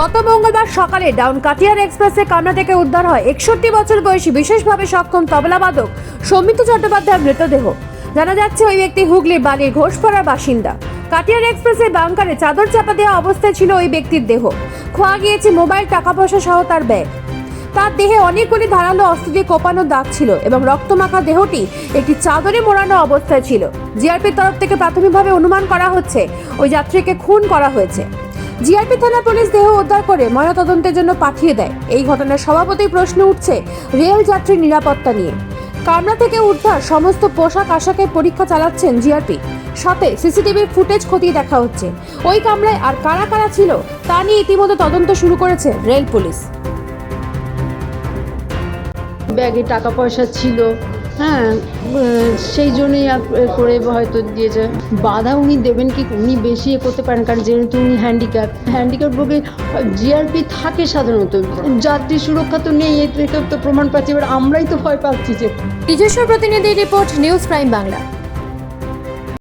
গত মঙ্গলবার সকালে ডাউন কাটিয়ার এক্সপ্রেসে কামরা থেকে উদ্ধার হয় একষট্টি বছর বয়সী, বিশেষভাবে সক্ষম তবলাবাদক সৌমিত্র চট্টোপাধ্যায়ের মৃতদেহ। জানা যাচ্ছে ওই ব্যক্তি হুগলি বালির ঘোষপাড়ার বাসিন্দা। কাটিয়ার এক্সপ্রেসের বাংকারে চাদর চাপা দেওয়া অবস্থায় ছিল ওই ব্যক্তির দেহ। খোয়া গিয়েছে মোবাইল টাকা পয়সা সহ তার ব্যাগ। তার দেহে অনেকগুলি ধারালো অস্ত্র দিয়ে কোপানো দাগ ছিল এবং রক্তমাখা দেহটি একটি চাদরে মোড়ানো অবস্থায় ছিল। জিআরপির তরফ থেকে প্রাথমিকভাবে অনুমান করা হচ্ছে ওই যাত্রীকে খুন করা হয়েছে। জিআরপি থানা পুলিশ দেহ উদ্ধার করে ময়নাতদন্তের জন্য পাঠিয়ে দেয়। এই ঘটনার সভাপতি প্রশ্ন উঠছে রেল যাত্রীর নিরাপত্তা নিয়ে। কামরা থেকে উদ্ধার সমস্ত পোশাক আশাকের পরীক্ষা চালাচ্ছেন জিআরপি। সাথে সিসিটিভির ফুটেজ খতিয়ে দেখা হচ্ছে। ওই কামরায় আর কারা কারা ছিল তা নিয়ে ইতিমধ্যে তদন্ত শুরু করেছে রেল পুলিশ। ব্যাগে টাকা পয়সা ছিল হ্যাঁ সেই জন্যই করে হয়তো দিয়েছে। বাধা উনি দেবেন কি উনি বেশি এ করতে পারেন, কারণ যেহেতু উনি হ্যান্ডিক্যাপ হ্যান্ডিক্যাপ রোগে জিআরপি থাকে সাধারণত। যাত্রী সুরক্ষা তো নেই এ থেকে তো প্রমাণ পাচ্ছি। এবার আমরাই তো ভয় পাচ্ছি যে নিজস্ব প্রতিনিধি রিপোর্ট, নিউজ প্রাইম বাংলা।